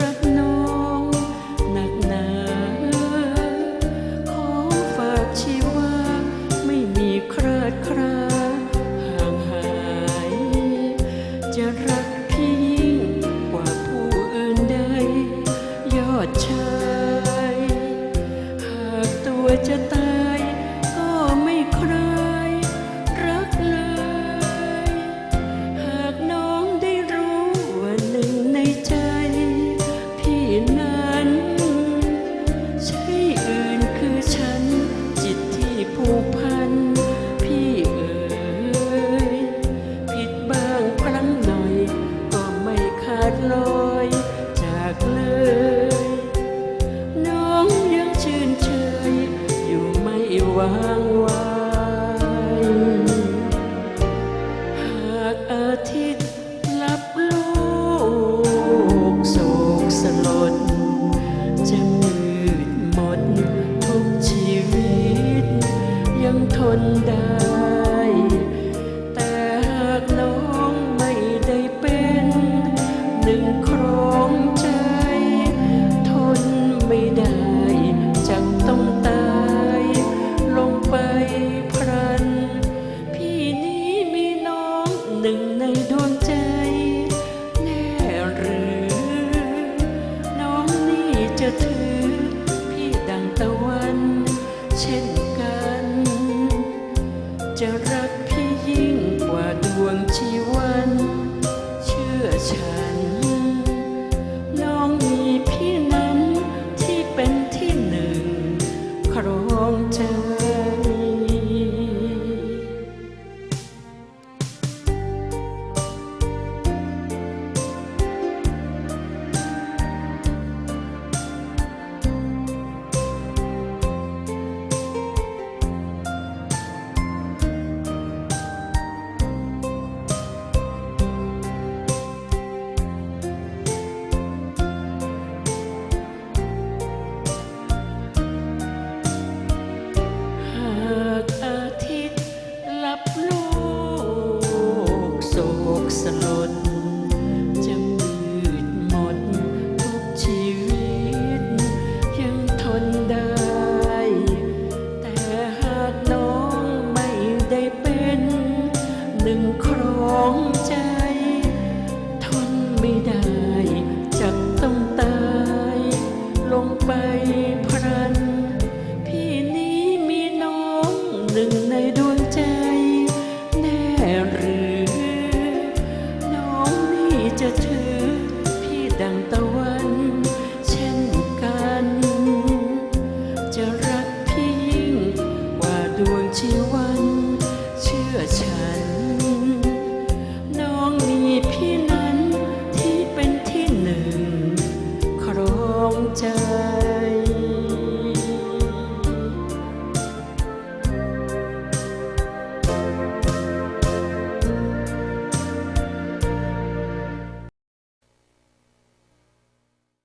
รักน้องหนักหนาขอฝากชีวาไม่มีคราดครา กพัน พี่เอ๋ยผิดบ้างพลั้งหน่อย ก็ไม่ขาดลอยจากเลย น้องยังชื่นเชยอยู่ไม่วางไวาย นได้ แต่หากน้องไม่ได้เป็นหนึ่งครองใจ ทนไม่ได้จังต้องตาย ลงไปพรัน พี่นี้มีน้องหนึ่งในดวงใจ แน่หรือ น้องนี่จะถือ พี่ดังตะวัน เช่น กั สลดจะมืดหมดทุกชีวิต ยังทนได้ แต่หากน้องไม่ได้เป็น หนึ่งครองใจ ทนไม่ได้จะต้องตาย ลงไปพรัน time.